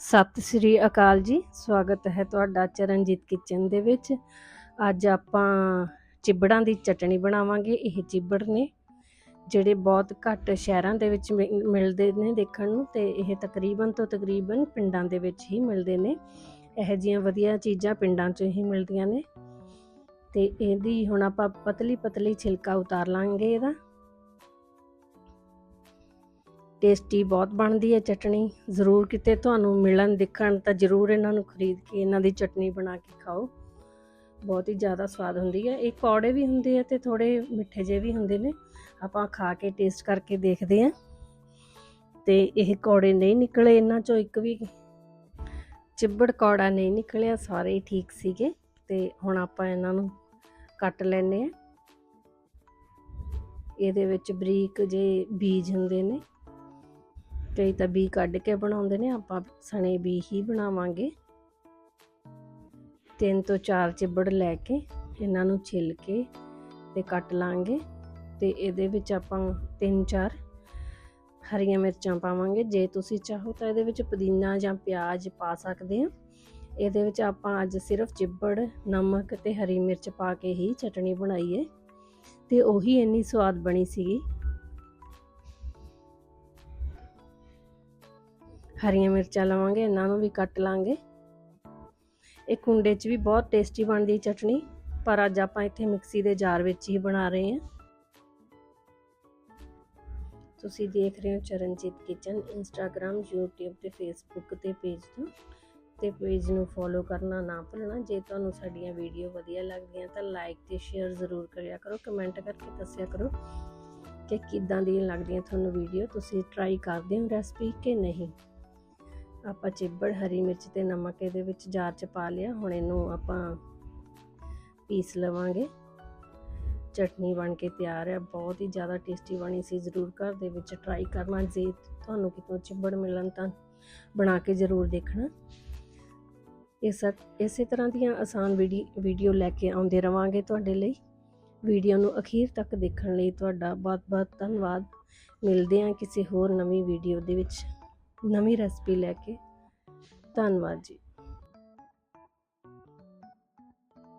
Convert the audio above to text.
ਸਤਿ ਸ੍ਰੀ ਅਕਾਲ ਜੀ। ਸਵਾਗਤ ਹੈ ਤੁਹਾਡਾ ਚਰਨਜੀਤ ਕਿਚਨ ਦੇ ਵਿੱਚ। ਅੱਜ ਆਪਾਂ ਚਿਬੜਾਂ ਦੀ ਚਟਣੀ ਬਣਾਵਾਂਗੇ। ਇਹ ਚਿਬੜ ਨੇ ਜਿਹੜੇ ਬਹੁਤ ਘੱਟ ਸ਼ਹਿਰਾਂ ਦੇ ਵਿੱਚ ਮਿਲਦੇ ਨੇ ਦੇਖਣ ਨੂੰ ਤੇ ਇਹ ਤਕਰੀਬਨ ਤੋਂ ਤਕਰੀਬਨ ਪਿੰਡਾਂ ਦੇ ਵਿੱਚ ਹੀ ਮਿਲਦੇ ਨੇ। ਇਹੋ ਜਿਹੀਆਂ ਵਧੀਆ ਚੀਜ਼ਾਂ ਪਿੰਡਾਂ 'ਚ ਹੀ ਮਿਲਦੀਆਂ ਨੇ। ਤੇ ਇਹਦੀ ਹੁਣ ਆਪਾਂ ਪਤਲੀ ਪਤਲੀ ਛਿਲਕਾ ਉਤਾਰ ਲਾਂਗੇ ਇਹਦਾ। ਟੇਸਟੀ ਬਹੁਤ ਬਣਦੀ ਹੈ ਚਟਣੀ। ਜ਼ਰੂਰ ਕਿਤੇ ਤੁਹਾਨੂੰ ਮਿਲਣ, ਦਿਖਣ ਤਾਂ ਜ਼ਰੂਰ ਇਹਨਾਂ ਨੂੰ ਖਰੀਦ ਕੇ, ਇਹਨਾਂ ਦੀ ਚਟਣੀ ਬਣਾ ਕੇ ਖਾਓ। ਬਹੁਤ ਹੀ ਜ਼ਿਆਦਾ ਸਵਾਦ ਹੁੰਦੀ ਹੈ। ਇਹ ਕੌੜੇ ਵੀ ਹੁੰਦੇ ਆ ਤੇ ਥੋੜੇ ਮਿੱਠੇ ਜਿਹੇ ਵੀ ਹੁੰਦੇ ਨੇ। ਆਪਾਂ ਖਾ ਕੇ ਟੇਸਟ ਕਰਕੇ ਦੇਖਦੇ ਹਾਂ। ਤੇ ਇਹ ਕੌੜੇ ਨਹੀਂ ਨਿਕਲੇ, ਇਹਨਾਂ ਚੋਂ ਇੱਕ ਵੀ ਚਿੱਬੜ ਕੌੜਾ ਨਹੀਂ ਨਿਕਲਿਆ, ਸਾਰੇ ਹੀ ਠੀਕ ਸੀਗੇ। ਤੇ ਹੁਣ ਆਪਾਂ ਇਹਨਾਂ ਨੂੰ ਕੱਟ ਲੈਨੇ ਆ ਇਹਦੇ ਵਿੱਚ ਬਰੀਕ ਜੇ ਬੀਜ ਹੁੰਦੇ ਨੇ। ਕਈ ਤਾਂ ਬੀ ਕੱਢ ਕੇ ਬਣਾਉਂਦੇ ਨੇ, ਆਪਾਂ ਸਣੇ ਬੀ ਹੀ ਬਣਾਵਾਂਗੇ। ਤਿੰਨ ਤੋਂ ਚਾਰ ਚਿੱਬੜ ਲੈ ਕੇ ਇਹਨਾਂ ਨੂੰ ਛਿੱਲ ਕੇ ਤੇ ਕੱਟ ਲਾਂਗੇ ਤੇ ਇਹਦੇ ਵਿੱਚ ਆਪਾਂ ਤਿੰਨ ਚਾਰ ਹਰੀਆਂ ਮਿਰਚਾਂ ਪਾਵਾਂਗੇ। ਜੇ ਤੁਸੀਂ ਚਾਹੋ ਤਾਂ ਇਹਦੇ ਵਿੱਚ ਪੁਦੀਨਾ ਜਾਂ ਪਿਆਜ਼ ਪਾ ਸਕਦੇ ਆ। ਇਹਦੇ ਵਿੱਚ ਆਪਾਂ ਅੱਜ ਸਿਰਫ ਚਿੱਬੜ, ਨਮਕ ਤੇ ਹਰੀ ਮਿਰਚ ਪਾ ਕੇ ਹੀ ਚਟਣੀ ਬਣਾਈ ਹੈ ਤੇ ਉਹੀ ਇੰਨੀ ਸਵਾਦ ਬਣੀ ਸੀਗੀ। ਹਰੀਆਂ ਮਿਰਚਾਂ ਲਵਾਂਗੇ, ਇਹਨਾਂ ਨੂੰ ਵੀ ਕੱਟ ਲਾਂਗੇ। ਇਹ ਕੁੰਡੇ 'ਚ ਵੀ ਬਹੁਤ ਟੇਸਟੀ ਬਣਦੀ ਚਟਣੀ ਪਰ ਅੱਜ ਆਪਾਂ ਇੱਥੇ ਮਿਕਸੀ ਦੇ ਜਾਰ ਵਿੱਚ ਹੀ ਬਣਾ ਰਹੇ ਹਾਂ। ਤੁਸੀਂ ਦੇਖ ਰਹੇ ਹੋ ਚਰਨਜੀਤ ਕਿਚਨ ਇੰਸਟਾਗ੍ਰam YouTube ਤੇ Facebook ਤੇ ਪੇਜ ਤੋਂ। ਤੇ ਪੇਜ ਨੂੰ ਫੋਲੋ ਕਰਨਾ ਨਾ ਭੁੱਲਣਾ, ਜੇ ਤੁਹਾਨੂੰ ਸਾਡੀਆਂ ਵੀਡੀਓ ਵਧੀਆ ਲੱਗਦੀਆਂ ਤਾਂ ਲਾਈਕ ਤੇ ਸ਼ੇਅਰ ਜ਼ਰੂਰ ਕਰਿਆ ਕਰੋ ਕਮੈਂਟ ਕਰਕੇ ਦੱਸਿਆ ਕਰੋ ਕਿ ਕਿੱਦਾਂ ਦੀਆਂ ਲੱਗਦੀਆਂ ਤੁਹਾਨੂੰ ਵੀਡੀਓ ਤੁਸੀਂ ਟਰਾਈ ਕਰਦੇ ਹੋ ਰੈਸਪੀ ਕਿ ਨਹੀਂ। ਆਪਾਂ ਚਿੱਬੜ, ਹਰੀ ਮਿਰਚ ਤੇ ਨਮਕ ਇਹਦੇ ਵਿੱਚ ਜਾਰ ਚ ਪਾ ਲਿਆ। ਹੁਣ ਇਹਨੂੰ ਆਪਾਂ ਪੀਸ ਲਵਾਂਗੇ। ਚਟਨੀ ਬਣ ਕੇ ਤਿਆਰ ਹੈ। ਬਹੁਤ ਹੀ ਜ਼ਿਆਦਾ ਟੇਸਟੀ ਬਣੀ ਸੀ। ਜ਼ਰੂਰ ਘਰ ਦੇ ਵਿੱਚ ਟਰਾਈ ਕਰਨਾ। ਜੇ ਤੁਹਾਨੂੰ ਕਿਤੋਂ ਚਿੱਬੜ ਮਿਲਣ ਤਾਂ ਬਣਾ ਕੇ ਜ਼ਰੂਰ ਦੇਖਣਾ। ਇਸ ਇਸੇ ਤਰ੍ਹਾਂ ਦੀਆਂ ਆਸਾਨ ਵੀਡੀਓ ਲੈ ਕੇ ਆਉਂਦੇ ਰਵਾਂਗੇ ਤੁਹਾਡੇ ਲਈ। ਵੀਡੀਓ ਨੂੰ ਅਖੀਰ ਤੱਕ ਦੇਖਣ ਲਈ ਤੁਹਾਡਾ ਬਹੁਤ-ਬਹੁਤ ਧੰਨਵਾਦ। ਮਿਲਦੇ ਹਾਂ ਕਿਸੇ ਹੋਰ ਨਵੀਂ ਵੀਡੀਓ ਦੇ ਵਿੱਚ। ਨਵੀਂ ਰੈਸਪੀ ਲੈ ਕੇ। ਧੰਨਵਾਦ ਜੀ।